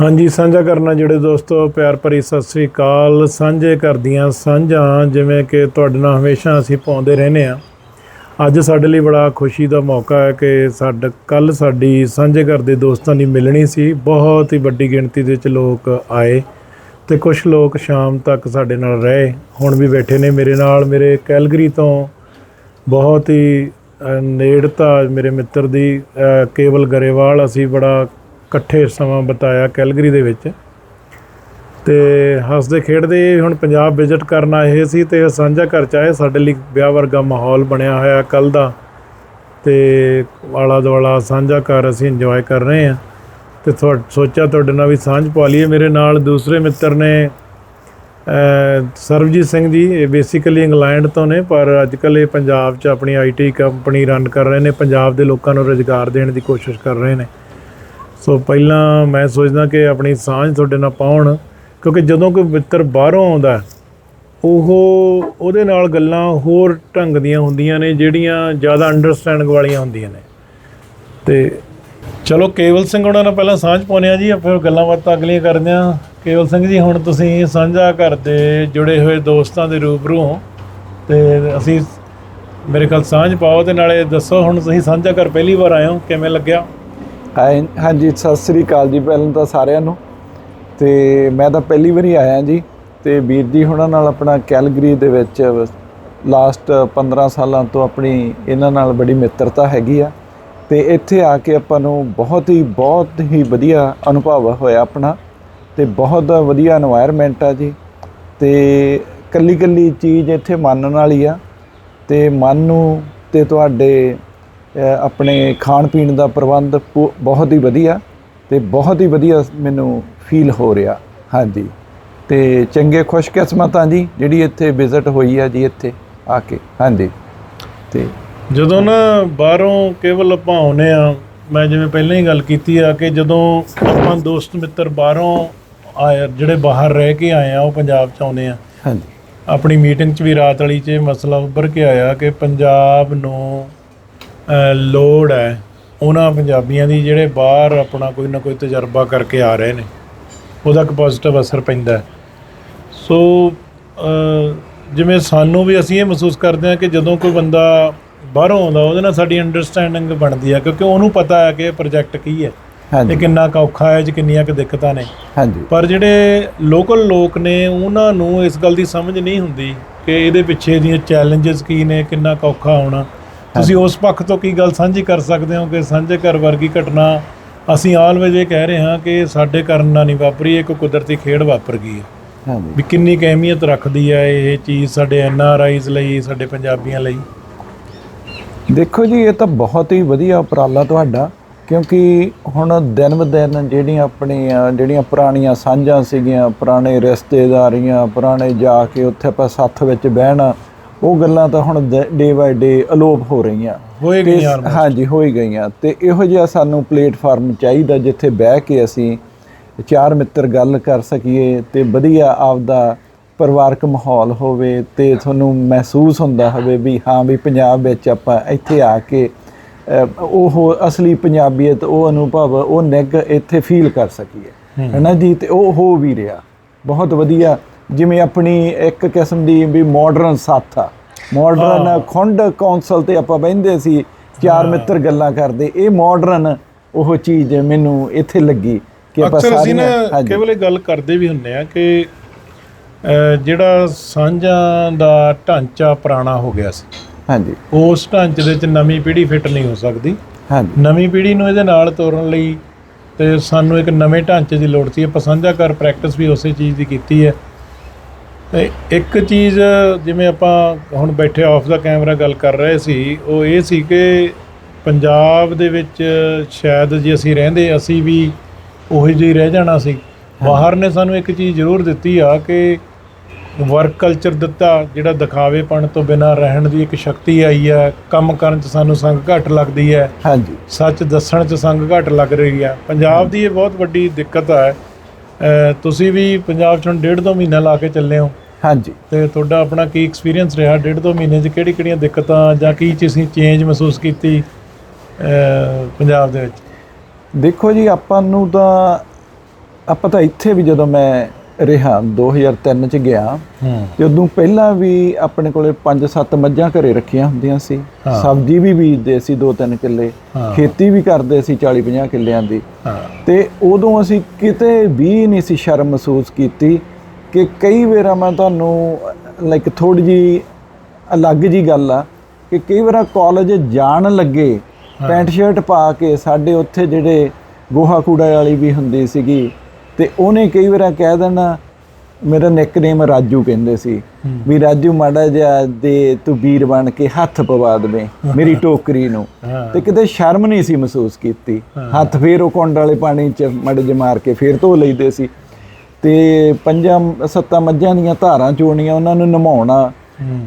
ਹਾਂਜੀ, ਸਾਂਝਾ ਕਰਨਾ ਜਿਹੜੇ ਦੋਸਤੋ, ਪਿਆਰ ਭਰੀ ਸਤਿ ਸ੍ਰੀ ਅਕਾਲ। ਸਾਂਝੇ ਕਰਦੀਆਂ ਸਾਂਝਾਂ, ਜਿਵੇਂ ਕਿ ਤੁਹਾਡੇ ਨਾਲ ਹਮੇਸ਼ਾ ਅਸੀਂ ਪਾਉਂਦੇ ਰਹਿੰਦੇ ਆ ਅੱਜ ਸਾਡੇ ਲਈ ਬੜਾ ਖੁਸ਼ੀ ਦਾ ਮੌਕਾ ਹੈ ਕਿ ਸਾਡਾ ਕੱਲ ਸਾਡੀ ਸਾਂਝੇ ਘਰ ਦੇ ਦੋਸਤਾਂ ਦੀ ਮਿਲਣੀ ਸੀ। ਬਹੁਤ ਹੀ ਵੱਡੀ ਗਿਣਤੀ ਦੇ ਵਿੱਚ ਲੋਕ ਆਏ ਤੇ ਕੁਝ ਲੋਕ ਸ਼ਾਮ ਤੱਕ ਸਾਡੇ ਨਾਲ ਰਹੇ। ਹੁਣ ਵੀ ਬੈਠੇ ਨੇ ਮੇਰੇ ਨਾਲ। ਮੇਰੇ ਕੈਲਗਰੀ ਤੋਂ ਬਹੁਤ ਹੀ ਨੇੜਤਾ ਮੇਰੇ ਮਿੱਤਰ ਦੀ ਕੇਵਲ ਗਰੇਵਾਲ। ਅਸੀਂ ਬੜਾ ਇਕੱਠੇ ਸਮਾਂ ਬਿਤਾਇਆ ਕੈਲਗਰੀ ਦੇ ਵਿੱਚ। ਤੇ ਹੱਸਦੇ ਖੇਡਦੇ ਹੁਣ ਪੰਜਾਬ ਵਿਜ਼ਿਟ ਕਰਨ ਆਏ ਸੀ ਤੇ ਸਾਂਝਾ ਘਰ ਚ ਆਏ। ਸਾਡੇ ਲਈ ਵਿਆਹ ਵਰਗਾ ਮਾਹੌਲ ਬਣਿਆ ਹੋਇਆ ਕੱਲ ਦਾ। ਤੇ ਆਲਾ ਦੁਆਲਾ ਸਾਂਝਾ ਘਰ ਅਸੀਂ ਇੰਜੋਏ ਕਰ ਰਹੇ ਹਾਂ। ਤੇ ਤੁਹਾ ਸੋਚਿਆ ਤੁਹਾਡੇ ਨਾਲ ਵੀ ਸਾਂਝ ਪਾ ਲਈਏ। ਮੇਰੇ ਨਾਲ ਦੂਸਰੇ ਮਿੱਤਰ ਨੇ, ਅਹ, ਸਰਬਜੀਤ ਸਿੰਘ ਜੀ। ਇਹ ਬੇਸਿਕਲੀ ਇੰਗਲੈਂਡ ਤੋਂ ਨੇ, ਪਰ ਅੱਜ ਕੱਲ੍ਹ ਇਹ ਪੰਜਾਬ 'ਚ ਆਪਣੀ ਆਈਟੀ ਕੰਪਨੀ ਰਨ ਕਰ ਰਹੇ ਨੇ। ਪੰਜਾਬ ਦੇ ਲੋਕਾਂ ਨੂੰ ਰੁਜ਼ਗਾਰ ਦੇਣ ਦੀ ਕੋਸ਼ਿਸ਼ ਕਰ ਰਹੇ ਨੇ। ਸੋ ਪਹਿਲਾਂ ਮੈਂ ਸੋਚਦਾ ਕਿ ਆਪਣੀ ਸਾਂਝ ਤੁਹਾਡੇ ਨਾਲ ਪਾਉਣ, ਕਿਉਂਕਿ ਜਦੋਂ ਕੋਈ ਮਿੱਤਰ ਬਾਹਰੋਂ ਆਉਂਦਾ, ਉਹ ਉਹਦੇ ਨਾਲ ਗੱਲਾਂ ਹੋਰ ਢੰਗ ਦੀਆਂ ਹੁੰਦੀਆਂ ਨੇ, ਜਿਹੜੀਆਂ ਜ਼ਿਆਦਾ ਅੰਡਰਸਟੈਂਡਿੰਗ ਵਾਲੀਆਂ ਹੁੰਦੀਆਂ ਨੇ। ਤੇ ਚਲੋ ਕੇਵਲ ਸਿੰਘ ਉਹਨਾਂ ਨਾਲ ਪਹਿਲਾਂ ਸਾਂਝ ਪਾਉਂਦੇ ਆ ਜੀ ਫਿਰ ਗੱਲਾਂ ਬਾਤਾਂ ਅਗਲੀਆਂ ਕਰਦੇ ਆ ਕੇਵਲ ਸਿੰਘ ਜੀ, ਹੁਣ ਤੁਸੀਂ ਸਾਂਝਾ ਘਰ ਦੇ ਜੁੜੇ ਹੋਏ ਦੋਸਤਾਂ ਦੇ ਰੂਬਰੂ ਹੋ। ਤੇ ਅਸੀਂ ਮੇਰੇ ਖਿਆਲ ਸਾਂਝ ਪਾਓ ਤੇ ਨਾਲੇ ਦੱਸੋ, ਹੁਣ ਤੁਸੀਂ ਸਾਂਝਾ ਘਰ ਪਹਿਲੀ ਵਾਰ ਆਏ ਹੋ, ਕਿਵੇਂ ਲੱਗਿਆ? ਹਾਂਜੀ, ਸਤਿ ਸ੍ਰੀ ਅਕਾਲ ਜੀ ਪਹਿਲਾਂ ਤਾਂ ਸਾਰਿਆਂ ਨੂੰ। ਤੇ ਮੈਂ ਤਾਂ ਪਹਿਲੀ ਵਾਰੀ ਆਇਆ ਜੀ। ਤੇ ਵੀਰ ਜੀ ਹੁਣਾਂ ਨਾਲ ਆਪਣਾ ਕੈਲਗਰੀ ਦੇ ਵਿੱਚ ਲਾਸਟ 15 ਸਾਲਾਂ ਤੋਂ ਆਪਣੀ ਇਹਨਾਂ ਨਾਲ ਬੜੀ ਮਿੱਤਰਤਾ ਹੈਗੀ ਆ। ਤੇ ਇੱਥੇ ਆ ਕੇ ਆਪਾਂ ਨੂੰ ਬਹੁਤ ਹੀ ਬਹੁਤ ਹੀ ਵਧੀਆ ਅਨੁਭਵ ਹੋਇਆ ਆਪਣਾ। ਤੇ ਬਹੁਤ ਵਧੀਆ এনवायरमेंट ਆ ਜੀ। ਤੇ ਕੱਲੀ ਕੱਲੀ ਚੀਜ਼ ਇੱਥੇ ਮੰਨਣ ਵਾਲੀ ਆ। ਤੇ ਮਨ ਨੂੰ ਤੇ ਤੁਹਾਡੇ ਆਪਣੇ ਖਾਣ ਪੀਣ ਦਾ ਪ੍ਰਬੰਧ ਬਹੁਤ ਹੀ ਵਧੀਆ ਤੇ ਬਹੁਤ ਹੀ ਵਧੀਆ ਮੈਨੂੰ ਫੀਲ ਹੋ ਰਿਹਾ। ਹਾਂਜੀ। ਤੇ ਚੰਗੇ ਖੁਸ਼ਕਿਸਮਤ ਹਾਂ ਜੀ ਜਿਹੜੀ ਇੱਥੇ ਵਿਜ਼ਿਟ ਹੋਈ ਆ ਜੀ ਇੱਥੇ ਆ ਕੇ। ਹਾਂਜੀ। ਤੇ ਜਦੋਂ ਨਾ ਬਾਹਰੋਂ ਕੇਵਲ ਆਪਾਂ ਆਉਨੇ ਆ ਮੈਂ ਜਿਵੇਂ ਪਹਿਲਾਂ ਹੀ ਗੱਲ ਕੀਤੀ ਆ ਕਿ ਜਦੋਂ ਆਪਾਂ ਦੋਸਤ ਮਿੱਤਰ ਬਾਹਰੋਂ ਆਏ ਜਿਹੜੇ ਬਾਹਰ ਰਹਿ ਕੇ ਆਏ ਆ ਉਹ ਪੰਜਾਬ ਚ ਆਉਨੇ ਆ। ਹਾਂਜੀ। ਆਪਣੀ ਮੀਟਿੰਗ 'ਚ ਵੀ ਰਾਤ ਵਾਲੀ 'ਚ ਇਹ ਮਸਲਾ ਉੱਭਰ ਕੇ ਆਇਆ ਕਿ ਪੰਜਾਬ ਨੂੰ ਲੋੜ ਹੈ ਉਹਨਾਂ ਪੰਜਾਬੀਆਂ ਦੀ ਜਿਹੜੇ ਬਾਹਰ ਆਪਣਾ ਕੋਈ ਨਾ ਕੋਈ ਤਜਰਬਾ ਕਰਕੇ ਆ ਰਹੇ ਨੇ ਉਹਦਾ ਇੱਕ ਪੋਜ਼ਿਟਿਵ ਅਸਰ ਪੈਂਦਾ। ਸੋ ਜਿਵੇਂ ਸਾਨੂੰ ਵੀ ਅਸੀਂ ਇਹ ਮਹਿਸੂਸ ਕਰਦੇ ਹਾਂ ਕਿ ਜਦੋਂ ਕੋਈ ਬੰਦਾ ਬਾਹਰੋਂ ਆਉਂਦਾ ਉਹਦੇ ਨਾਲ ਸਾਡੀ ਅੰਡਰਸਟੈਂਡਿੰਗ ਬਣਦੀ ਹੈ ਕਿਉਂਕਿ ਉਹਨੂੰ ਪਤਾ ਹੈ ਕਿ ਇਹ ਪ੍ਰੋਜੈਕਟ ਕੀ ਹੈ ਤੇ ਹਾਂਜੀ। ਕਿੰਨਾ ਕੁ ਔਖਾ ਹੈ ਇਹ 'ਚ ਕਿੰਨੀਆਂ ਕੁ ਦਿੱਕਤਾਂ ਨੇ। ਹਾਂਜੀ। ਪਰ ਜਿਹੜੇ ਲੋਕਲ ਲੋਕ ਨੇ ਉਹਨਾਂ ਨੂੰ ਇਸ ਗੱਲ ਦੀ ਸਮਝ ਨਹੀਂ ਹੁੰਦੀ ਕਿ ਇਹਦੇ ਪਿੱਛੇ ਦੀਆਂ ਚੈਲੰਜਸ ਕੀ ਨੇ ਕਿੰਨਾ ਕੁ ਔਖਾ ਹੋਣਾ। ਤੁਸੀਂ ਉਸ ਪੱਖ ਤੋਂ ਕੀ ਗੱਲ ਸਾਂਝੀ ਕਰ ਸਕਦੇ ਹੋ ਕਿ ਸਾਂਝੇ ਘਰ ਵਰਗੀ ਘਟਨਾ ਅਸੀਂ ਆਲਵੇਜ਼ ਇਹ ਕਹਿ ਰਹੇ ਹਾਂ ਕਿ ਸਾਡੇ ਕਾਰਨ ਨਾਲ ਨਹੀਂ ਵਾਪਰੀ ਇਹ ਕੋਈ ਕੁਦਰਤੀ ਖੇਡ ਵਾਪਰ ਗਈ ਹੈ। ਹਾਂਜੀ। ਵੀ ਕਿੰਨੀ ਕੁ ਅਹਿਮੀਅਤ ਰੱਖਦੀ ਹੈ ਇਹ ਚੀਜ਼ ਸਾਡੇ ਐਨ ਆਰ ਆਈਜ਼ ਲਈ ਸਾਡੇ ਪੰਜਾਬੀਆਂ ਲਈ? ਦੇਖੋ ਜੀ ਇਹ ਤਾਂ ਬਹੁਤ ਹੀ ਵਧੀਆ ਉਪਰਾਲਾ ਤੁਹਾਡਾ ਕਿਉਂਕਿ ਹੁਣ ਦਿਨ ਬ ਦਿਨ ਜਿਹੜੀਆਂ ਆਪਣੀਆਂ ਜਿਹੜੀਆਂ ਪੁਰਾਣੀਆਂ ਸਾਂਝਾਂ ਸੀਗੀਆਂ ਪੁਰਾਣੇ ਰਿਸ਼ਤੇਦਾਰੀਆਂ ਪੁਰਾਣੇ ਜਾ ਕੇ ਉੱਥੇ ਆਪਾਂ ਸੱਥ ਵਿੱਚ ਬਹਿਣਾ ਉਹ ਗੱਲਾਂ ਤਾਂ ਹੁਣ ਡੇ ਬਾਏ ਡੇ ਅਲੋਪ ਹੋ ਰਹੀਆਂ। ਹੋਏ ਗਈਆਂ। ਹਾਂਜੀ ਹੋ ਹੀ ਗਈਆਂ। ਤੇ ਇਹੋ ਜਿਹਾ ਸਾਨੂੰ ਪਲੇਟਫਾਰਮ ਚਾਹੀਦਾ ਜਿੱਥੇ ਬਹਿ ਕੇ ਅਸੀਂ ਚਾਰ ਮਿੱਤਰ ਗੱਲ ਕਰ ਸਕੀਏ ਤੇ ਵਧੀਆ ਆਪਦਾ ਪਰਿਵਾਰਕ ਮਾਹੌਲ ਹੋਵੇ ਤੇ ਤੁਹਾਨੂੰ ਮਹਿਸੂਸ ਹੁੰਦਾ ਹੋਵੇ ਵੀ ਹਾਂ ਵੀ ਪੰਜਾਬ ਵਿੱਚ ਆਪਾਂ ਇੱਥੇ ਆ ਕੇ ਉਹ ਅਸਲੀ ਪੰਜਾਬੀਅਤ ਉਹ ਅਨੁਭਵ ਉਹ ਨਿੱਘ ਇੱਥੇ ਫੀਲ ਕਰ ਸਕੀਏ। ਹੈਨਾ ਜੀ? ਤੇ ਉਹ ਹੋ ਵੀ ਰਿਹਾ। ਬਹੁਤ ਵਧੀਆ ਜਿਵੇਂ ਆਪਣੀ ਇੱਕ ਕਿਸਮ ਦੀ ਵੀ ਮਾਡਰਨ ਸਾਥ ਆ। ਮਾਡਰਨ ਖੁੰਡ ਕੌਂਸਲ ਤੇ ਆਪਾਂ ਬਹਿੰਦੇ ਸੀ ਚਾਰ ਮਿੱਤਰ ਗੱਲਾਂ ਕਰਦੇ। ਇਹ ਮਾਡਰਨ ਉਹ ਚੀਜ਼ ਮੈਨੂੰ ਇੱਥੇ ਲੱਗੀ ਕਿ ਆਪਾਂ ਅਕਸਰ ਅਸੀਂ ਨਾ ਕੇਵਲ ਇਹ ਗੱਲ ਕਰਦੇ ਵੀ ਹੁੰਨੇ ਆ ਕਿ ਜਿਹੜਾ ਸਾਂਝਾਂ ਦਾ ਢਾਂਚਾ ਪੁਰਾਣਾ ਹੋ ਗਿਆ ਸੀ ਹਾਂਜੀ। ਉਸ ਢਾਂਚੇ ਦੇ ਵਿੱਚ ਨਵੀਂ ਪੀੜ੍ਹੀ ਫਿੱਟ ਨਹੀਂ ਹੋ ਸਕਦੀ। ਹਾਂਜੀ। ਨਵੀਂ ਪੀੜ੍ਹੀ ਨੂੰ ਇਹਦੇ ਨਾਲ ਤੋਰਨ ਲਈ ਤੇ ਸਾਨੂੰ ਇੱਕ ਨਵੇਂ ਢਾਂਚੇ ਦੀ ਲੋੜ ਸੀ। ਆਪਾਂ ਸਾਂਝਾ ਕਰ ਪ੍ਰੈਕਟਿਸ ਵੀ ਉਸੇ ਚੀਜ਼ ਦੀ ਕੀਤੀ ਹੈ। ਇੱਕ ਚੀਜ਼ ਜਿਵੇਂ ਆਪਾਂ ਹੁਣ ਬੈਠੇ ਆਫ ਦਾ ਕੈਮਰਾ ਗੱਲ ਕਰ ਰਹੇ ਸੀ ਉਹ ਇਹ ਸੀ ਕਿ ਪੰਜਾਬ ਦੇ ਵਿੱਚ ਸ਼ਾਇਦ ਜੇ ਅਸੀਂ ਰਹਿੰਦੇ ਅਸੀਂ ਵੀ ਉਹੀ ਜਿਹੀ ਰਹਿ ਜਾਣਾ ਸੀ। ਬਾਹਰ ਨੇ ਸਾਨੂੰ ਇੱਕ ਚੀਜ਼ ਜ਼ਰੂਰ ਦਿੱਤੀ ਆ ਕਿ ਵਰਕ ਕਲਚਰ ਦਿੱਤਾ ਜਿਹੜਾ ਦਿਖਾਵੇਪਣ ਤੋਂ ਬਿਨਾਂ ਰਹਿਣ ਦੀ ਇੱਕ ਸ਼ਕਤੀ ਆਈ ਹੈ ਕੰਮ ਕਰਨ 'ਚ ਸਾਨੂੰ ਸੰਗ ਘੱਟ ਲੱਗਦੀ ਹੈ। ਹਾਂਜੀ। ਸੱਚ ਦੱਸਣ 'ਚ ਸੰਗ ਘੱਟ ਲੱਗ ਰਹੀ ਹੈ। ਪੰਜਾਬ ਦੀ ਇਹ ਬਹੁਤ ਵੱਡੀ ਦਿੱਕਤ ਹੈ ਤੁਸੀਂ ਵੀ ਪੰਜਾਬ 'ਚ ਹੁਣ ਡੇਢ ਦੋ ਮਹੀਨਾ ਲਾ ਕੇ ਚੱਲੇ ਹੋ। ਹਾਂਜੀ। ਤੇ ਤੁਹਾਡਾ ਆਪਣਾ ਕੀ ਐਕਸਪੀਰੀਅੰਸ ਰਿਹਾ ਡੇਢ ਦੋ ਮਹੀਨੇ 'ਚ? ਕਿਹੜੀ ਕਿਹੜੀਆਂ ਦਿੱਕਤਾਂ ਜਾਂ ਕੀ ਤੁਸੀਂ ਚੇਂਜ ਮਹਿਸੂਸ ਕੀਤੀ ਪੰਜਾਬ ਦੇ ਵਿੱਚ? ਦੇਖੋ ਜੀ ਆਪਾਂ ਨੂੰ ਤਾਂ ਆਪਾਂ ਤਾਂ ਇੱਥੇ ਵੀ ਜਦੋਂ ਮੈਂ ਰਿਹਾ 2003 ਚ ਗਿਆ ਤੇ ਉਦੋਂ ਪਹਿਲਾਂ ਵੀ ਆਪਣੇ ਕੋਲੇ 5-7 ਮੱਝਾਂ ਘਰੇ ਰੱਖੀਆਂ ਹੁੰਦੀਆਂ ਸੀ। ਸਬਜ਼ੀ ਵੀ ਬੀਜਦੇ ਸੀ 2-3 ਕਿੱਲੇ। ਖੇਤੀ ਵੀ ਕਰਦੇ ਸੀ 40-50 ਕਿੱਲਿਆਂ ਦੀ। ਤੇ ਉਦੋਂ ਅਸੀਂ ਕਿਤੇ ਵੀ ਨਹੀਂ ਸੀ ਸ਼ਰਮ ਮਹਿਸੂਸ ਕੀਤੀ ਕਿ ਕਈ ਵਾਰ ਮੈਂ ਤੁਹਾਨੂੰ ਲਾਈਕ ਥੋੜੀ ਜੀ ਅਲੱਗ ਜੀ ਗੱਲ ਆ ਕਿ ਕਈ ਵਾਰ ਕਾਲਜ ਜਾਣ ਲੱਗੇ ਪੈਂਟ ਸ਼ਰਟ ਪਾ ਕੇ ਸਾਡੇ ਉੱਥੇ ਜਿਹੜੇ ਗੋਹਾ ਕੂੜਾ ਵਾਲੀ ਵੀ ਹੁੰਦੀ ਸੀਗੀ ਤੇ ਉਹਨੇ ਕਈ ਵਾਰ ਕਹਿ ਦੇਣਾ ਮੇਰਾ ਨਿਕਨੇਮ ਰਾਜੂ ਕਹਿੰਦੇ ਸੀ ਵੀ ਰਾਜੂ ਮਾੜਾ ਜਿਹਾ ਦੇ ਤੂੰ ਵੀਰ ਬਣ ਕੇ ਹੱਥ ਪਵਾ ਦੇਵੇਂ ਮੇਰੀ ਟੋਕਰੀ ਨੂੰ। ਤੇ ਕਿਤੇ ਸ਼ਰਮ ਨਹੀਂ ਸੀ ਮਹਿਸੂਸ ਕੀਤੀ। ਹੱਥ ਫੇਰ ਉਹ ਕੁੰਡ ਵਾਲੇ ਪਾਣੀ 'ਚ ਮੜ ਜੇ ਮਾਰ ਕੇ ਫੇਰ ਧੋ ਲਈਦੇ ਸੀ। ਤੇ ਪੰਜਾਂ ਸੱਤਾਂ ਮੱਝਾਂ ਦੀਆਂ ਧਾਰਾਂ ਚੋਣੀਆਂ ਉਹਨਾਂ ਨੂੰ ਨਮਾਉਣਾ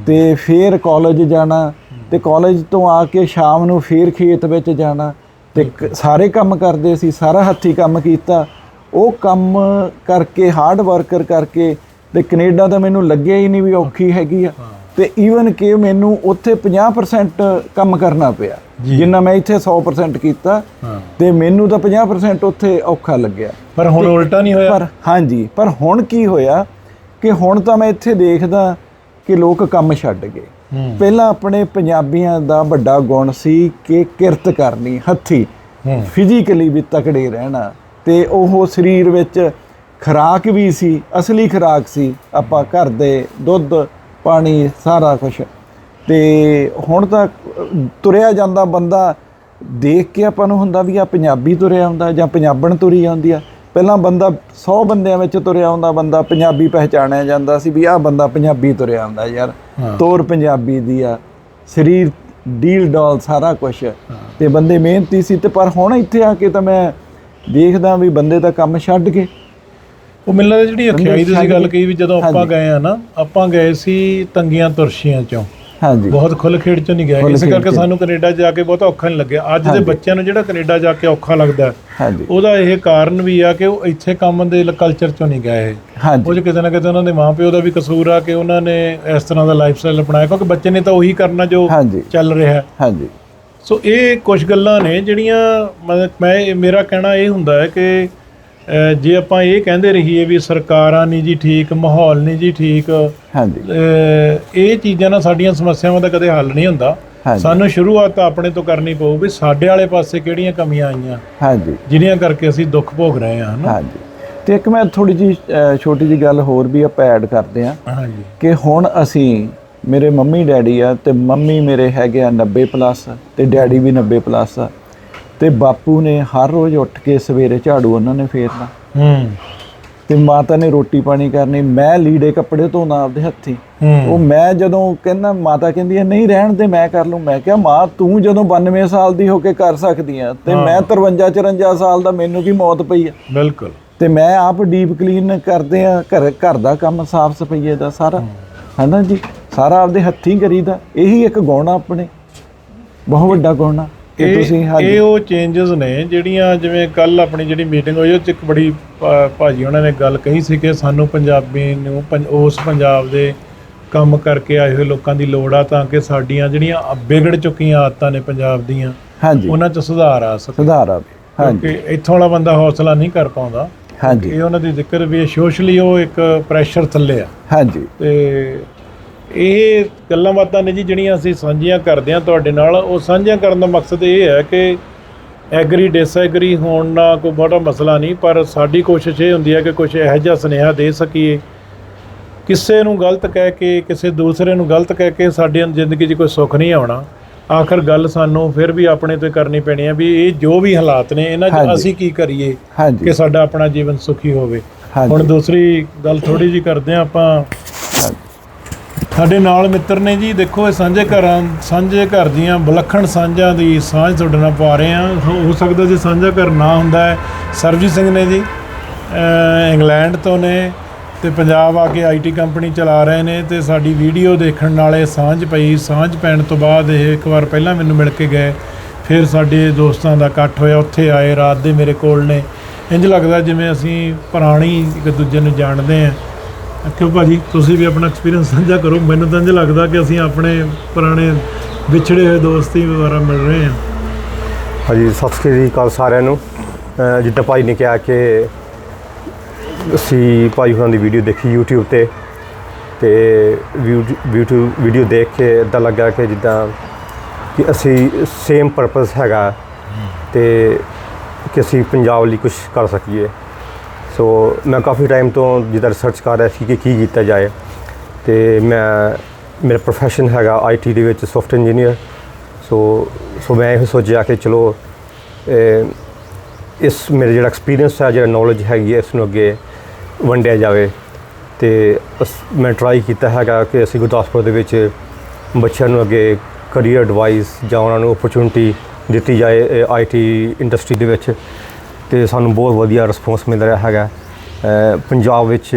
ਤੇ ਫੇਰ ਕਾਲਜ ਜਾਣਾ ਤੇ ਕਾਲਜ ਤੋਂ ਆ ਕੇ ਸ਼ਾਮ ਨੂੰ ਫੇਰ ਖੇਤ ਵਿੱਚ ਜਾਣਾ ਤੇ ਸਾਰੇ ਕੰਮ ਕਰਦੇ ਸੀ ਸਾਰਾ ਹੱਥੀ ਕੰਮ ਕੀਤਾ। ਉਹ ਕੰਮ ਕਰਕੇ ਹਾਰਡ ਵਰਕਰ ਕਰਕੇ ਤੇ ਕੈਨੇਡਾ ਤਾਂ ਮੈਨੂੰ ਲੱਗਿਆ ਹੀ ਨਹੀਂ ਵੀ ਔਖੀ ਹੈਗੀ ਆ। ਤੇ ਈਵਨ ਕਿ ਮੈਨੂੰ ਉੱਥੇ 50% ਕੰਮ ਕਰਨਾ ਪਿਆ। ਜਿੰਨਾ ਮੈਂ ਇੱਥੇ 100% ਕੀਤਾ ਤੇ ਮੈਨੂੰ ਤਾਂ 50% ਉੱਥੇ ਔਖਾ ਲੱਗਿਆ। ਪਰ ਹੁਣ ਉਲਟਾ ਨਹੀਂ ਹੋਇਆ? ਪਰ ਹਾਂਜੀ ਪਰ ਹੁਣ ਕੀ ਹੋਇਆ ਕਿ ਹੁਣ ਤਾਂ ਮੈਂ ਇੱਥੇ ਦੇਖਦਾ ਕਿ ਲੋਕ ਕੰਮ ਛੱਡ ਗਏ। ਪਹਿਲਾਂ ਆਪਣੇ ਪੰਜਾਬੀਆਂ ਦਾ ਵੱਡਾ ਗੁਣ ਸੀ ਕਿ ਕਿਰਤ ਕਰਨੀ ਹੱਥੀ ਫਿਜ਼ੀਕਲੀ ਵੀ ਤਕੜੇ ਰਹਿਣਾ। ਤੇ ਉਹ ਸਰੀਰ ਵਿੱਚ ਖੁਰਾਕ ਵੀ ਸੀ ਅਸਲੀ ਖੁਰਾਕ ਸੀ। ਆਪਾਂ ਘਰ ਦੇ ਦੁੱਧ ਪਾਣੀ ਸਾਰਾ ਕੁਝ ਤੇ ਹੁਣ ਤਾਂ ਤੁਰਿਆ ਜਾਂਦਾ ਬੰਦਾ ਦੇਖ ਕੇ ਆਪਾਂ ਨੂੰ ਹੁੰਦਾ ਵੀ ਆ ਪੰਜਾਬੀ ਤੁਰਿਆ ਹੁੰਦਾ ਜਾਂ ਪੰਜਾਬਣ ਤੁਰੀ ਆਉਂਦੀ ਆ। ਪਹਿਲਾਂ ਬੰਦਾ 100 ਬੰਦਿਆਂ ਵਿੱਚ ਤੁਰਿਆ ਆਉਂਦਾ ਬੰਦਾ ਪੰਜਾਬੀ ਪਹਿਚਾਣਿਆ ਜਾਂਦਾ ਸੀ ਵੀ ਆਹ ਬੰਦਾ ਪੰਜਾਬੀ ਤੁਰਿਆ ਆਉਂਦਾ ਯਾਰ। ਤੋਰ ਪੰਜਾਬੀ ਦੀ ਆ। ਸਰੀਰ ਡੀਲ ਡਾਲ ਸਾਰਾ ਕੁਝ ਤੇ ਬੰਦੇ ਮਿਹਨਤੀ ਸੀ ਤੇ ਪਰ ਹੁਣ ਇੱਥੇ ਆ ਕੇ ਤਾਂ ਮੈਂ ਦੇਖਦਾ ਵੀ ਬੰਦੇ ਤਾਂ ਕੰਮ ਛੱਡ ਗਏ ਉਹ ਮੈਨੂੰ ਲੱਗਦਾ ਜਿਹੜੀ ਅਖਿਆਈ ਤੁਸੀਂ ਗੱਲ ਕੇ- ਕਹੀ ਵੀ ਜਦੋਂ ਆਪਾਂ। ਗਏ ਆ ਨਾ ਆਪਾਂ ਗਏ ਸੀ ਤੰਗੀਆਂ ਤੁਰਸ਼ੀਆਂ ਚੋਂ। ਹਾਂਜੀ। ਬਹੁਤ ਖੁੱਲ ਖੇੜ ਚੋਂ ਨਹੀਂ ਗਏ ਇਸ ਕਰਕੇ। ਸਾਨੂੰ ਕੈਨੇਡਾ ਜਾ ਕੇ ਬਹੁਤ ਔਖਾ ਨਹੀਂ ਲੱਗਿਆ। ਅੱਜ ਦੇ। ਬੱਚਿਆਂ ਨੂੰ ਜਿਹੜਾ ਕੈਨੇਡਾ ਜਾ ਕੇ ਔਖਾ ਲੱਗਦਾ ਉਹਦਾ ਇਹ ਕਾਰਨ ਵੀ ਆ ਕਿ ਉਹ ਇੱਥੇ ਕੰਮ ਦੇ ਕਲਚਰ ਚੋਂ ਨਹੀਂ ਗਏ ਉਹ ਕਿਤੇ ਨਾ ਕਿਤੇ ਉਹਨਾਂ ਦੇ ਮਾਪਿਓ ਦਾ ਵੀ ਕਸੂਰ ਆ ਕਿ ਉਹਨਾਂ ਨੇ ਇਸ ਤਰ੍ਹਾਂ ਦਾ ਲਾਈਫ ਸਟਾਈਲ ਅਪਣਾਇਆ ਕਿਉਂਕਿ ਬੱਚੇ ਨੇ ਤਾਂ ਉਹੀ ਕਰਨਾ ਜੋ ਚੱਲ ਰਿਹਾ ਹੈ। ਹਾਂਜੀ। ਸੋ ਇਹ ਕੁਝ ਗੱਲਾਂ ਨੇ ਜਿਹੜੀਆਂ ਮੈਂ ਮੇਰਾ ਕਹਿਣਾ ਇਹ ਹੁੰਦਾ ਹੈ ਕਿ ਜੇ ਆਪਾਂ ਇਹ ਕਹਿੰਦੇ ਰਹੀਏ ਵੀ ਸਰਕਾਰਾਂ ਨਹੀਂ ਜੀ ਠੀਕ ਮਾਹੌਲ ਨਹੀਂ ਜੀ ਠੀਕ ਹਾਂਜੀ। ਇਹ ਚੀਜ਼ਾਂ ਨਾਲ ਸਾਡੀਆਂ ਸਮੱਸਿਆਵਾਂ ਦਾ ਕਦੇ ਹੱਲ ਨਹੀਂ ਹੁੰਦਾ। ਸਾਨੂੰ ਸ਼ੁਰੂਆਤ ਆਪਣੇ ਤੋਂ ਕਰਨੀ ਪਊ ਵੀ ਸਾਡੇ ਵਾਲੇ ਪਾਸੇ ਕਿਹੜੀਆਂ ਕਮੀਆਂ ਆਈਆਂ ਹਾਂਜੀ। ਜਿਹਨਾਂ ਕਰਕੇ ਅਸੀਂ ਦੁੱਖ ਭੋਗ ਰਹੇ ਹਾਂ ਹਨਾ? ਹਾਂਜੀ। ਤੇ ਇੱਕ ਮੈਂ ਥੋੜੀ ਜੀ ਛੋਟੀ ਜੀ ਗੱਲ ਹੋਰ ਵੀ ਆਪਾਂ ਐਡ ਕਰਦੇ ਆ ਹਾਂਜੀ। ਕਿ ਹੁਣ ਅਸੀਂ ਮੇਰੇ ਮੰਮੀ ਡੈਡੀ ਆ ਤੇ ਮੰਮੀ ਮੇਰੇ ਹੈਗੇ ਆ 90 ਪਲੱਸ ਤੇ ਡੈਡੀ ਵੀ 90 ਪਲੱਸ ਆ। ਤੇ ਬਾਪੂ ਨੇ ਹਰ ਰੋਜ਼ ਉੱਠ ਕੇ ਸਵੇਰੇ ਝਾੜੂ ਉਹਨਾਂ ਨੇ ਫੇਰਨਾ। ਹੂੰ। ਤੇ ਮਾਤਾ ਨੇ ਰੋਟੀ ਪਾਣੀ ਕਰਨੀ। ਮੈਂ ਲੀੜੇ ਕੱਪੜੇ ਧੋਣਾ ਆਪਦੇ ਹੱਥੀ। ਉਹ ਮੈਂ ਜਦੋਂ ਕਹਿੰਦਾ ਮਾਤਾ ਕਹਿੰਦੀ ਹੈ ਨਹੀਂ ਰਹਿਣ ਦੇ ਮੈਂ ਕਰ ਲੂੰ ਮੈਂ ਕਿਹਾ ਮਾਂ ਤੂੰ ਜਦੋਂ 92 ਸਾਲ ਦੀ ਹੋ ਕੇ ਕਰ ਸਕਦੀ ਆ ਤੇ ਮੈਂ 53 54 ਸਾਲ ਦਾ ਮੈਨੂੰ ਕੀ ਮੌਤ ਪਈ ਆ? ਬਿਲਕੁਲ। ਤੇ ਮੈਂ ਆਪ ਡੀਪ ਕਲੀਨ ਕਰਦੇ ਆ ਘਰ ਘਰ ਦਾ ਕੰਮ ਸਾਫ਼ ਸਫਾਈਏ ਦਾ ਸਾਰਾ। ਹਨਾ ਜੀ? ਸਾਰਾ ਆਪਦੇ ਹੱਥੀਂ ਕਰੀਦਾ ਇਹੀ ਇੱਕ ਗੁਣ ਆ ਆਪਣੇ। ਬਹੁਤ ਵੱਡਾ ਗੁਣ ਆ ਕਿ ਇਹ ਤੁਸੀਂ ਹਾਂਜੀ ਇਹ ਉਹ ਚੇਂਜਸ ਨੇ ਜਿਹੜੀਆਂ ਜਿਵੇਂ ਕੱਲ ਆਪਣੀ ਜਿਹੜੀ ਮੀਟਿੰਗ ਹੋਈ ਉਹ ਚ ਇੱਕ ਬੜੀ ਭਾਜੀ ਉਹਨਾਂ ਨੇ ਗੱਲ ਕਹੀ ਸੀ ਕਿ ਸਾਨੂੰ ਪੰਜਾਬੀ ਨੂੰ ਉਸ ਪੰਜਾਬ ਦੇ ਕੰਮ ਕਰਕੇ ਆਏ ਹੋਏ ਲੋਕਾਂ ਦੀ ਲੋੜ ਆ ਤਾਂ ਕਿ ਸਾਡੀਆਂ ਜਿਹੜੀਆਂ ਵਿਗੜ ਚੁੱਕੀਆਂ ਆਦਤਾਂ ਨੇ ਪੰਜਾਬ ਦੀਆਂ ਹਾਂਜੀ। ਉਹਨਾਂ 'ਚ ਸੁਧਾਰ ਆ ਸਕੇ। ਸੁਧਾਰ ਆਵੇ। ਹਾਂਜੀ। ਇੱਥੋਂ ਵਾਲਾ ਬੰਦਾ ਹੌਸਲਾ ਨਹੀਂ ਕਰ ਪਾਉਂਦਾ। ਹਾਂਜੀ। ਇਹ ਉਹਨਾਂ ਦੀ ਦਿੱਕਤ ਵੀ ਸੋਸ਼ਲੀ ਉਹ ਇੱਕ ਪ੍ਰੈਸ਼ਰ ਥੱਲੇ ਆ। ਹਾਂਜੀ। ਤੇ ਇਹ ਗੱਲਾਂ ਬਾਤਾਂ ਨੇ ਜੀ ਜਿਹੜੀਆਂ ਅਸੀਂ ਸਾਂਝੀਆਂ ਕਰਦੇ ਹਾਂ ਤੁਹਾਡੇ ਨਾਲ। ਉਹ ਸਾਂਝੀਆਂ ਕਰਨ ਦਾ ਮਕਸਦ ਇਹ ਹੈ ਕਿ ਐਗਰੀ ਡਿਸਐਗਰੀ ਹੋਣ ਨਾਲ ਕੋਈ ਬਹੁਤਾ ਮਸਲਾ ਨਹੀਂ ਪਰ ਸਾਡੀ ਕੋਸ਼ਿਸ਼ ਇਹ ਹੁੰਦੀ ਹੈ ਕਿ ਕੁਝ ਇਹੋ ਜਿਹਾ ਸੁਨੇਹਾ ਦੇ ਸਕੀਏ। ਕਿਸੇ ਨੂੰ ਗਲਤ ਕਹਿ ਕੇ ਕਿਸੇ ਦੂਸਰੇ ਨੂੰ ਗਲਤ ਕਹਿ ਕੇ ਸਾਡੀ ਜ਼ਿੰਦਗੀ 'ਚ ਕੋਈ ਸੁੱਖ ਨਹੀਂ ਆਉਣਾ। ਆਖਰ ਗੱਲ ਸਾਨੂੰ ਫਿਰ ਵੀ ਆਪਣੇ ਤੋਂ ਕਰਨੀ ਪੈਣੀ ਹੈ ਵੀ ਇਹ ਜੋ ਵੀ ਹਾਲਾਤ ਨੇ ਇਹਨਾਂ 'ਚ। ਅਸੀਂ ਕੀ ਕਰੀਏ ਕਿ ਸਾਡਾ ਆਪਣਾ ਜੀਵਨ ਸੁਖੀ ਹੋਵੇ। ਹੁਣ ਦੂਸਰੀ ਗੱਲ ਥੋੜੀ ਜੀ ਕਰਦੇ ਹਾਂ ਆਪਾਂ। ਸਾਡੇ ਨਾਲ ਮਿੱਤਰ ਨੇ ਜੀ, ਦੇਖੋ ਇਹ ਸਾਂਝੇ ਘਰਾਂ, ਸਾਂਝੇ ਘਰ ਦੀਆਂ ਵਿਲੱਖਣ ਸਾਂਝਾਂ ਦੀ ਸਾਂਝ ਤੁਹਾਡੇ ਨਾਲ ਪਾ ਰਹੇ ਹਾਂ। ਹੋ ਹੋ ਸਕਦਾ ਜੇ ਸਾਂਝਾ ਘਰ ਨਾ ਹੁੰਦਾ ਹੈ ਸਰਜੀਤ ਸਿੰਘ ਨੇ ਜੀ ਇੰਗਲੈਂਡ ਤੋਂ ਨੇ ਤੇ ਪੰਜਾਬ ਆ ਕੇ ਆਈਟੀ ਕੰਪਨੀ ਚਲਾ ਰਹੇ ਨੇ ਤੇ ਸਾਡੀ ਵੀਡੀਓ ਦੇਖਣ ਨਾਲੇ ਸਾਂਝ ਪਈ। ਸਾਂਝ ਪੈਣ ਤੋਂ ਬਾਅਦ ਇਹ ਇੱਕ ਵਾਰ ਪਹਿਲਾਂ ਮੈਨੂੰ ਮਿਲ ਕੇ ਗਏ। ਫਿਰ ਸਾਡੇ ਦੋਸਤਾਂ ਦਾ ਇਕੱਠ ਹੋਇਆ, ਉੱਥੇ ਆਏ, ਰਾਤ ਦੇ ਮੇਰੇ ਕੋਲ ਨੇ। ਇੰਜ ਲੱਗਦਾ ਜਿਵੇਂ ਅਸੀਂ ਪੁਰਾਣੀ ਇੱਕ ਦੂਜੇ ਨੂੰ ਜਾਣਦੇ ਹਾਂ। ਕਿਉਂ ਭਾਜੀ, ਤੁਸੀਂ ਵੀ ਆਪਣਾ ਐਕਸਪੀਰੀਅੰਸ ਸਾਂਝਾ ਕਰੋ। ਮੈਨੂੰ ਤਾਂ ਇੰਜ ਲੱਗਦਾ ਕਿ ਅਸੀਂ ਆਪਣੇ ਪੁਰਾਣੇ ਵਿਛੜੇ ਹੋਏ ਦੋਸਤੀ ਹੀ ਮਿਲ ਰਹੇ ਹਾਂ। ਹਾਂਜੀ, ਸਤਿ ਸ੍ਰੀ ਅਕਾਲ ਸਾਰਿਆਂ ਨੂੰ। ਅਹ, ਜਿੱਦਾਂ ਭਾਈ ਨੇ ਕਿਹਾ ਕਿ ਅਸੀਂ ਭਾਈ ਹੋਰਾਂ ਦੀ ਵੀਡੀਓ ਦੇਖੀ YouTube ਤੇ। ਤੇ ਵੀਡੀਓ ਵੀਡੀਓ ਦੇਖ ਕੇ ਇਦਾਂ ਲੱਗਾ ਕਿ ਜਿੱਦਾਂ ਕਿ ਅਸੀਂ ਸੇਮ ਪਰਪਸ ਹੈਗਾ। ਤੇ ਕਿ ਅਸੀਂ ਪੰਜਾਬ ਲਈ ਕੁਝ ਕਰ ਸਕੀਏ। ਸੋ ਮੈਂ ਕਾਫੀ ਟਾਈਮ ਤੋਂ ਜਿੱਦਾਂ ਰਿਸਰਚ ਕਰ ਰਿਹਾ ਸੀ ਕਿ ਕੀ ਕੀਤਾ ਜਾਏ ਤੇ ਮੈਂ, ਮੇਰਾ ਪ੍ਰੋਫੈਸ਼ਨ ਹੈਗਾ ਆਈਟੀ ਦੇ ਵਿੱਚ ਸੌਫਟਵੇਅਰ ਇੰਜੀਨੀਅਰ ਸੋ ਸੋ ਮੈਂ ਇਹ ਸੋਚਿਆ ਕਿ ਚਲੋ ਇਸ ਮੇਰੇ ਜਿਹੜਾ ਐਕਸਪੀਰੀਅੰਸ ਹੈ, ਜਿਹੜਾ ਨੌਲੇਜ ਹੈਗੀ ਹੈ ਇਸ ਨੂੰ ਅੱਗੇ ਵੰਡਿਆ ਜਾਵੇ। ਤੇ ਅਸ- ਮੈਂ ਟਰਾਈ ਕੀਤਾ ਹੈਗਾ ਕਿ ਅਸੀਂ ਗੁਰਦਾਸਪੁਰ ਦੇ ਵਿੱਚ ਬੱਚਿਆਂ ਨੂੰ ਅੱਗੇ ਕਰੀਅਰ ਐਡਵਾਈਸ ਜਾਂ ਉਹਨਾਂ ਨੂੰ ਓਪਰਚੁਨਿਟੀ ਦਿੱਤੀ ਜਾਏ ਆਈਟੀ ਇੰਡਸਟਰੀ ਦੇ ਵਿੱਚ। ਤੇ ਸਾਨੂੰ ਬਹੁਤ ਵਧੀਆ ਰਿਸਪੌਂਸ ਮਿਲ ਰਿਹਾ ਹੈਗਾ। ਪੰਜਾਬ ਵਿੱਚ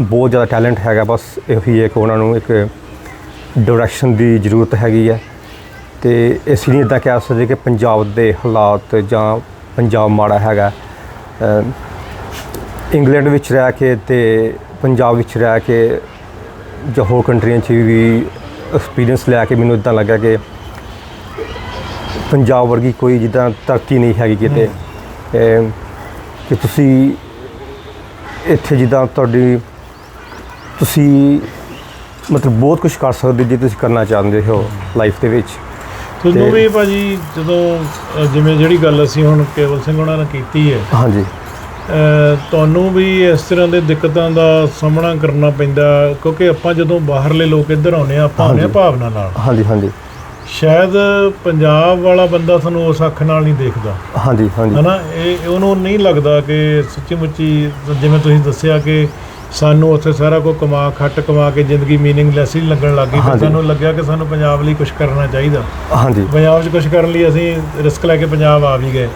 ਬਹੁਤ ਜ਼ਿਆਦਾ ਟੈਲੈਂਟ ਹੈਗਾ, ਬਸ ਇਹੀ ਹੈ ਕਿ ਉਹਨਾਂ ਨੂੰ ਇੱਕ ਡਾਇਰੈਕਸ਼ਨ ਦੀ ਜ਼ਰੂਰਤ ਹੈਗੀ ਹੈ। ਤੇ ਇਸ ਲਈ ਇੱਦਾਂ ਕਹਿ ਸਕਦੇ ਕਿ ਪੰਜਾਬ ਦੇ ਹਾਲਾਤ ਜਾਂ ਪੰਜਾਬ ਮਾੜਾ ਹੈਗਾ। ਇੰਗਲੈਂਡ ਵਿੱਚ ਰਹਿ ਕੇ ਤੇ ਪੰਜਾਬ ਵਿੱਚ ਰਹਿ ਕੇ ਜਾਂ ਹੋਰ ਕੰਟਰੀਆਂ 'ਚ ਵੀ ਐਕਸਪੀਰੀਅੰਸ ਲੈ ਕੇ ਮੈਨੂੰ ਇਦਾਂ ਲੱਗਾ ਕਿ ਪੰਜਾਬ ਵਰਗੀ ਕੋਈ ਜਿੱਦਾਂ ਤਰੱਕੀ ਨਹੀਂ ਹੈਗੀ ਕਿਤੇ। ਕਿ ਤੁਸੀਂ ਇੱਥੇ ਜਿੱਦਾਂ ਤੁਹਾਡੀ ਤੁਸੀਂ ਮਤਲਬ ਬਹੁਤ ਕੁਝ ਕਰ ਸਕਦੇ ਜੇ ਤੁਸੀਂ ਕਰਨਾ ਚਾਹੁੰਦੇ ਹੋ ਲਾਈਫ ਦੇ ਵਿੱਚ। ਤੁਹਾਨੂੰ ਵੀ ਭਾਜੀ ਜਦੋਂ ਜਿਵੇਂ ਜਿਹੜੀ ਗੱਲ ਅਸੀਂ ਹੁਣ ਕੇਵਲ ਸਿੰਘ ਉਹਨਾਂ ਨਾਲ ਕੀਤੀ ਹੈ ਹਾਂਜੀ। ਤੁਹਾਨੂੰ ਵੀ ਇਸ ਤਰ੍ਹਾਂ ਦੇ ਦਿੱਕਤਾਂ ਦਾ ਸਾਹਮਣਾ ਕਰਨਾ ਪੈਂਦਾ ਕਿਉਂਕਿ ਆਪਾਂ ਜਦੋਂ ਬਾਹਰਲੇ ਲੋਕ ਇੱਧਰ ਆਉਂਦੇ ਆ ਆਪਾਂ ਆਉਂਦੇ ਹਾਂਜੀ। ਭਾਵਨਾ ਨਾਲ। ਹਾਂਜੀ ਹਾਂਜੀ। ਸ਼ਾਇਦ ਪੰਜਾਬ ਵਾਲਾ ਬੰਦਾ ਤੁਹਾਨੂੰ ਉਸ ਅੱਖ ਨਾਲ ਨਹੀਂ ਦੇਖਦਾ। ਹਾਂਜੀ ਹਾਂਜੀ। ਹਨਾ? ਇਹ ਉਹਨੂੰ ਨਹੀਂ ਲੱਗਦਾ ਕਿ ਸੱਚੀ ਮੁੱਚੀ ਜਿਵੇਂ ਤੁਸੀਂ ਦੱਸਿਆ ਕਿ ਸਾਨੂੰ ਉੱਥੇ ਸਾਰਾ ਕੁਝ ਕਮਾ ਖੱਟ ਕਮਾ ਕੇ ਜ਼ਿੰਦਗੀ ਮੀਨਿੰਗਲੈਸ ਹੀ ਲੱਗਣ ਲੱਗ ਹਾਂਜੀ। ਸਾਨੂੰ ਲੱਗਿਆ ਕਿ ਸਾਨੂੰ ਪੰਜਾਬ ਲਈ ਕੁਝ ਕਰਨਾ ਚਾਹੀਦਾ। ਹਾਂਜੀ। ਪੰਜਾਬ 'ਚ ਕੁਝ ਕਰਨ ਲਈ ਅਸੀਂ ਰਿਸਕ ਲੈ ਕੇ ਪੰਜਾਬ ਆ ਵੀ ਗਏ।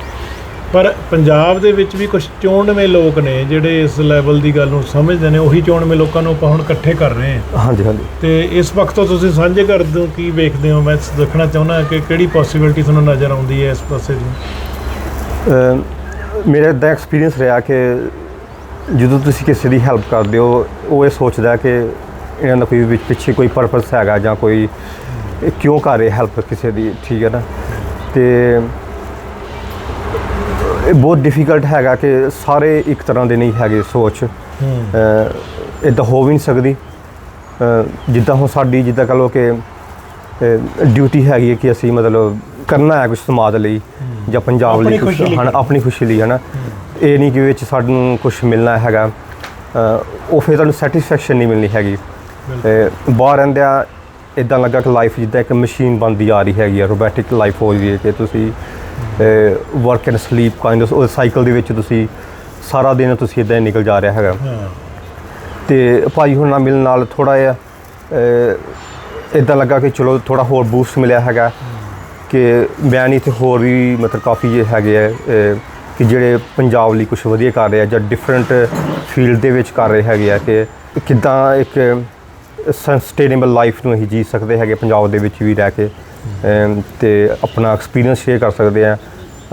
ਪਰ ਪੰਜਾਬ ਦੇ ਵਿੱਚ ਵੀ ਕੁਝ ਚੋਣਵੇਂ ਲੋਕ ਨੇ ਜਿਹੜੇ ਇਸ ਲੈਵਲ ਦੀ ਗੱਲ ਨੂੰ ਸਮਝਦੇ ਨੇ ਉਹੀ ਚੋਣਵੇਂ ਲੋਕਾਂ ਨੂੰ ਆਪਾਂ ਹੁਣ ਇਕੱਠੇ ਕਰ ਰਹੇ ਹਾਂ। ਹਾਂਜੀ ਹਾਂਜੀ। ਤੇ ਇਸ ਵਕਤ ਤੋਂ ਤੁਸੀਂ ਸਾਂਝੇ ਕਰਦੇ ਹੋ ਕੀ ਵੇਖਦੇ ਹੋ? ਮੈਂ ਦੇਖਣਾ ਚਾਹੁੰਦਾ ਕਿ ਕਿਹੜੀ ਪੋਸਿਬਿਲਿਟੀ ਤੁਹਾਨੂੰ ਨਜ਼ਰ ਆਉਂਦੀ ਹੈ ਇਸ ਪਾਸੇ ਦੀ? ਮੇਰਾ ਇਦਾਂ ਐਕਸਪੀਰੀਅੰਸ ਰਿਹਾ ਕਿ ਜਦੋਂ ਤੁਸੀਂ ਕਿਸੇ ਦੀ ਹੈਲਪ ਕਰਦੇ ਹੋ ਉਹ ਇਹ ਸੋਚਦਾ ਕਿ ਇਹਨਾਂ ਦਾ ਕੋਈ ਵਿੱਚ ਪਿੱਛੇ ਕੋਈ ਪਰਪਸ ਹੈਗਾ ਜਾਂ ਕੋਈ ਕਿਉਂ ਕਰ ਰਹੇ ਹੈਲਪ ਕਿਸੇ ਦੀ ਠੀਕ ਹੈ ਨਾ? ਤੇ ਇਹ ਬਹੁਤ ਡਿਫਿਕਲਟ ਹੈਗਾ ਕਿ ਸਾਰੇ ਇੱਕ ਤਰ੍ਹਾਂ ਦੇ ਨਹੀਂ ਹੈਗੇ ਸੋਚ। ਇਦਾਂ ਹੋ ਵੀ ਨਹੀਂ ਸਕਦੀ। ਜਿੱਦਾਂ ਹੁਣ ਸਾਡੀ ਜਿੱਦਾਂ ਕਹ ਲਓ ਕਿ ਡਿਊਟੀ ਹੈਗੀ ਹੈ ਕਿ ਅਸੀਂ ਮਤਲਬ ਕਰਨਾ ਹੈ ਕੁਝ ਸਮਾਜ ਲਈ ਜਾਂ ਪੰਜਾਬ ਲਈ ਕੁਝ ਹਨ ਆਪਣੀ ਖੁਸ਼ੀ ਲਈ ਹਨਾ। ਇਹ ਨਹੀਂ ਕਿ ਵਿੱਚ ਸਾਨੂੰ ਕੁਝ ਮਿਲਣਾ ਹੈਗਾ। ਉਹ ਫਿਰ ਤੁਹਾਨੂੰ ਸੈਟੀਸਫੈਕਸ਼ਨ ਨਹੀਂ ਮਿਲਣੀ ਹੈਗੀ। ਤੇ ਬਾਹਰ ਰਹਿੰਦਿਆਂ ਇਦਾਂ ਲੱਗਾ ਕਿ ਲਾਈਫ ਜਿੱਦਾਂ ਇੱਕ ਮਸ਼ੀਨ ਬਣਦੀ ਆ ਰਹੀ ਹੈਗੀ ਆ ਰੋਬੋਟਿਕ ਲਾਈਫ ਹੋ ਰਹੀ ਹੈ ਕਿ ਤੁਸੀਂ work and sleep kind of ਉਹ ਸਾਈਕਲ ਦੇ ਵਿੱਚ ਤੁਸੀਂ ਸਾਰਾ ਦਿਨ ਤੁਸੀਂ ਇਦਾਂ ਹੀ ਨਿਕਲ ਜਾ ਰਿਹਾ ਹੈਗਾ। ਤੇ ਭਾਈ ਹੁਣ ਨਾਲ ਮਿਲਣ ਨਾਲ ਥੋੜਾ ਜਿਹਾ ਇਦਾਂ ਲੱਗਾ ਕਿ ਚਲੋ ਥੋੜਾ ਹੋਰ ਬੂਸਟ ਮਿਲਿਆ ਹੈਗਾ ਕਿ ਮੈਂ ਨਹੀਂ ਤੇ ਹੋਰ ਵੀ ਮਤਲਬ ਕਾਫੀ ਇਹ ਹੈਗੇ ਆ ਕਿ ਜਿਹੜੇ ਪੰਜਾਬ ਲਈ ਕੁਝ ਵਧੀਆ ਕਰ ਰਹੇ ਆ ਜਾਂ ਡਿਫਰੈਂਟ ਫੀਲਡ ਦੇ ਵਿੱਚ ਕਰ ਰਹੇ ਹੈਗੇ ਆ ਕਿ ਕਿੱਦਾਂ ਇੱਕ ਸਸਟੇਨੇਬਲ ਲਾਈਫ ਨੂੰ ਅਸੀਂ ਜੀ ਸਕਦੇ ਹੈਗੇ ਪੰਜਾਬ ਦੇ ਵਿੱਚ ਵੀ ਰਹਿ ਕੇ। ਤੇ ਆਪਣਾ ਐਕਸਪੀਰੀਅੰਸ ਸ਼ੇਅਰ ਕਰ ਸਕਦੇ ਆ।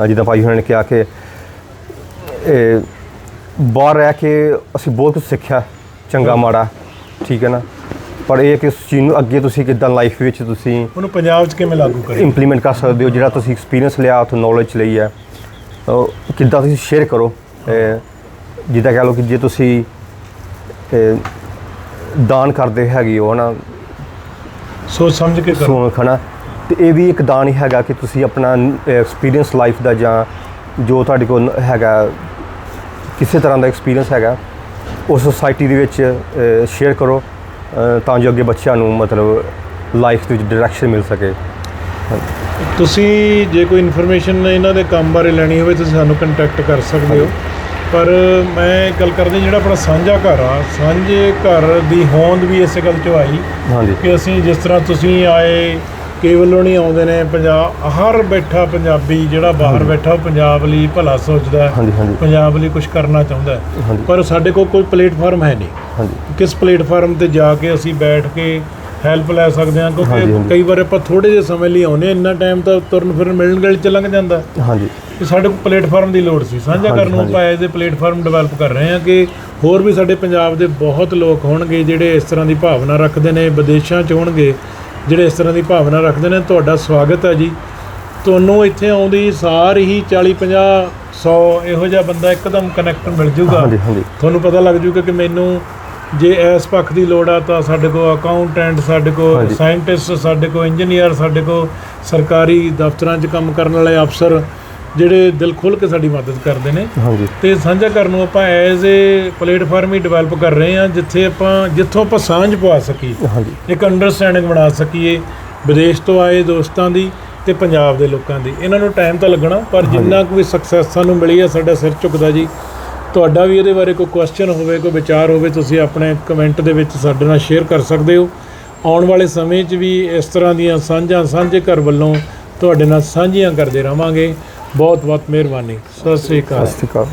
ਅ, ਜਿੱਦਾਂ ਭਾਈ ਹੋਣਾ ਨੇ ਕਿਹਾ ਕਿ ਇਹ ਬਾਹਰ ਰਹਿ ਕੇ ਅਸੀਂ ਬਹੁਤ ਕੁਝ ਸਿੱਖਿਆ ਚੰਗਾ ਮਾੜਾ ਠੀਕ ਹੈ ਨਾ? ਪਰ ਇਹ ਹੈ ਕਿ ਉਸ ਚੀਜ਼ ਨੂੰ ਅੱਗੇ ਤੁਸੀਂ ਕਿੱਦਾਂ ਲਾਈਫ ਵਿੱਚ ਤੁਸੀਂ ਉਹਨੂੰ ਪੰਜਾਬ 'ਚ ਕਿਵੇਂ ਲਾਗੂ ਕਰੀਏ? ਇੰਪਲੀਮੈਂਟ ਕਰ ਸਕਦੇ ਹੋ ਜਿਹੜਾ ਤੁਸੀਂ ਐਕਸਪੀਰੀਅੰਸ ਲਿਆ ਉੱਥੋਂ ਨੌਲੇਜ ਲਈ ਹੈ। ਉਹ ਕਿੱਦਾਂ ਤੁਸੀਂ ਸ਼ੇਅਰ ਕਰੋ। ਅਹ ਜਿੱਦਾਂ ਕਹ ਲਓ ਕਿ ਜੇ ਤੁਸੀਂ ਅਹ ਦਾਨ ਕਰਦੇ ਹੈਗੇ ਹੋ ਨਾ ਸੋਚ ਸਮਝ ਕੇ ਕਰੋ। ਸੋਣ ਖਾਣਾ ਤੇ ਇਹ ਵੀ ਇੱਕ ਦਾਨ ਹੀ ਹੈਗਾ ਕਿ ਤੁਸੀਂ ਆਪਣਾ ਐਕਸਪੀਰੀਅੰਸ ਲਾਈਫ ਦਾ ਜਾਂ ਜੋ ਤੁਹਾਡੇ ਕੋਲ ਹੈਗਾ ਕਿਸੇ ਤਰ੍ਹਾਂ ਦਾ ਐਕਸਪੀਰੀਅੰਸ ਹੈਗਾ ਉਸ ਸੋਸਾਇਟੀ ਦੇ ਵਿੱਚ ਸ਼ੇਅਰ ਕਰੋ ਤਾਂ ਜੋ ਅੱਗੇ ਬੱਚਿਆਂ ਨੂੰ ਮਤਲਬ ਲਾਈਫ ਦੇ ਵਿੱਚ ਡਾਇਰੈਕਸ਼ਨ ਮਿਲ ਸਕੇ। ਤੁਸੀਂ ਜੇ ਕੋਈ ਇਨਫੋਰਮੇਸ਼ਨ ਇਹਨਾਂ ਦੇ ਕੰਮ ਬਾਰੇ ਲੈਣੀ ਹੋਵੇ ਤੁਸੀਂ ਸਾਨੂੰ ਕੰਟੈਕਟ ਕਰ ਸਕਦੇ ਹੋ। ਪਰ ਮੈਂ ਗੱਲ ਕਰਦੇ ਜਿਹੜਾ ਆਪਣਾ ਸਾਂਝਾ ਘਰ ਆ ਸਾਂਝੇ ਘਰ ਦੀ ਹੋਂਦ ਵੀ ਇਸੇ ਗੱਲ 'ਚੋਂ ਆਈ ਹਾਂਜੀ। ਕਿ ਅਸੀਂ ਜਿਸ ਤਰ੍ਹਾਂ ਤੁਸੀਂ ਆਏ ਕੇਵਲੋਂ ਨਹੀਂ ਆਉਂਦੇ ਨੇ ਪੰਜਾਬ ਹਰ ਬੈਠਾ ਪੰਜਾਬੀ ਜਿਹੜਾ ਬਾਹਰ ਬੈਠਾ ਉਹ ਪੰਜਾਬ ਲਈ ਭਲਾ ਸੋਚਦਾ ਹੈ ਹਾਂਜੀ ਹਾਂਜੀ। ਪੰਜਾਬ ਲਈ ਕੁਝ ਕਰਨਾ ਚਾਹੁੰਦਾ ਹੈ। ਹਾਂਜੀ। ਪਰ ਸਾਡੇ ਕੋਲ ਕੋਈ ਪਲੇਟਫਾਰਮ ਹੈ ਨਹੀਂ। ਹਾਂਜੀ। ਕਿਸ ਪਲੇਟਫਾਰਮ ਤੇ ਜਾ ਕੇ ਅਸੀਂ ਬੈਠ ਕੇ ਹੈਲਪ ਲੈ ਸਕਦੇ ਹਾਂ? ਹਾਂਜੀ, ਕਿਉਂਕਿ ਹਾਂਜੀ। ਕਈ ਵਾਰ ਆਪਾਂ ਥੋੜੇ ਜਿਹੇ ਸਮੇਂ ਲਈ ਆਉਂਦੇ ਹਾਂ ਇੰਨਾ ਟਾਈਮ ਤਾਂ ਤੁਰਨ ਫਿਰਨ ਮਿਲਣ ਗਿਲ ਚ ਲੰਘ ਜਾਂਦਾ। ਹਾਂਜੀ। ਕਿ ਸਾਡੇ ਕੋਲ ਪਲੇਟਫਾਰਮ ਦੀ ਲੋੜ ਸੀ। ਸਾਂਝਾ ਹਾਂਜੀ, ਕਰਨ ਨੂੰ ਹਾਂਜੀ। ਆਪਾਂ ਐਜ਼ ਪਲੇਟਫਾਰਮ ਡਿਵੈਲਪ ਕਰ ਰਹੇ ਹਾਂ ਕਿ ਹੋਰ ਵੀ ਸਾਡੇ ਪੰਜਾਬ ਦੇ ਬਹੁਤ ਲੋਕ ਹੋਣਗੇ ਜਿਹੜੇ ਇਸ ਤਰ੍ਹਾਂ ਦੀ ਭਾਵਨਾ ਰੱਖਦੇ ਨੇ ਵਿਦੇਸ਼ਾਂ ਚ ਹੋਣਗੇ। ਜਿਹੜੇ ਇਸ ਤਰ੍ਹਾਂ ਦੀ ਭਾਵਨਾ ਰੱਖਦੇ ਨੇ ਤੁਹਾਡਾ ਸਵਾਗਤ ਹੈ ਜੀ। ਤੁਹਾਨੂੰ ਇੱਥੇ ਆਉਂਦੀ ਸਾਰ ਹੀ 40 50 100 ਇਹੋ ਜਿਹਾ ਬੰਦਾ ਇੱਕਦਮ ਕਨੈਕਟ ਮਿਲ ਜੂਗਾ। ਹਾਂਜੀ ਹਾਂਜੀ। ਤੁਹਾਨੂੰ ਪਤਾ ਲੱਗ ਜੂਗਾ ਕਿ ਮੈਨੂੰ ਜੇ ਇਸ ਪੱਖ ਦੀ ਲੋੜ ਆ ਤਾਂ ਸਾਡੇ ਕੋਲ ਅਕਾਊਂਟੈਂਟ ਸਾਡੇ ਕੋਲ। ਸਾਇੰਟਿਸਟ ਸਾਡੇ ਕੋਲ ਇੰਜੀਨੀਅਰ ਸਾਡੇ ਕੋਲ ਸਰਕਾਰੀ ਦਫ਼ਤਰਾਂ 'ਚ ਕੰਮ ਕਰਨ ਵਾਲੇ ਅਫਸਰ ਜਿਹੜੇ ਦਿਲ ਖੋਲ੍ਹ ਕੇ ਸਾਡੀ ਮਦਦ ਕਰਦੇ ਨੇ। ਹਾਂਜੀ। ਤੇ ਸਾਂਝਾ ਕਰਨ ਨੂੰ ਆਪਾਂ ਐਜ਼ ਏ ਪਲੇਟਫਾਰਮ ਹੀ ਡਿਵੈਲਪ ਕਰ ਰਹੇ ਹਾਂ ਜਿੱਥੇ ਆਪਾਂ ਜਿੱਥੋਂ ਆਪਾਂ ਸਾਂਝ ਪਵਾ ਸਕੀਏ। ਹਾਂਜੀ। ਇੱਕ ਅੰਡਰਸਟੈਂਡਿੰਗ ਬਣਾ ਸਕੀਏ ਵਿਦੇਸ਼ ਤੋਂ ਆਏ ਦੋਸਤਾਂ ਦੀ ਤੇ ਪੰਜਾਬ ਦੇ ਲੋਕਾਂ ਦੀ। ਇਹਨਾਂ ਨੂੰ ਟਾਈਮ ਤਾਂ ਲੱਗਣਾ ਪਰ ਜਿੰਨਾ ਕੁ ਵੀ ਸਕਸੈਸ ਸਾਨੂੰ ਮਿਲੀ ਹੈ ਸਾਡਾ ਸਿਰ ਝੁਕਦਾ ਜੀ। ਤੁਹਾਡਾ ਵੀ ਇਹਦੇ ਬਾਰੇ ਕੋਈ ਕੁਐਸਚਨ ਹੋਵੇ ਕੋਈ ਵਿਚਾਰ ਹੋਵੇ ਤੁਸੀਂ ਆਪਣੇ ਕਮੈਂਟ ਦੇ ਵਿੱਚ ਸਾਡੇ ਨਾਲ ਸ਼ੇਅਰ ਕਰ ਸਕਦੇ ਹੋ। ਆਉਣ ਵਾਲੇ ਸਮੇਂ 'ਚ ਵੀ ਇਸ ਤਰ੍ਹਾਂ ਦੀਆਂ ਸਾਂਝਾਂ ਸਾਂਝੇ ਘਰ ਵੱਲੋਂ ਤੁਹਾਡੇ ਨਾਲ ਸਾਂਝੀਆਂ ਕਰਦੇ ਰਵਾਂਗੇ। ਬਹੁਤ ਬਹੁਤ ਮਿਹਰਬਾਨੀ। ਸਤਿ ਸ੍ਰੀ ਅਕਾਲ। ਸਤਿ ਸ਼੍ਰੀ ਅਕਾਲ।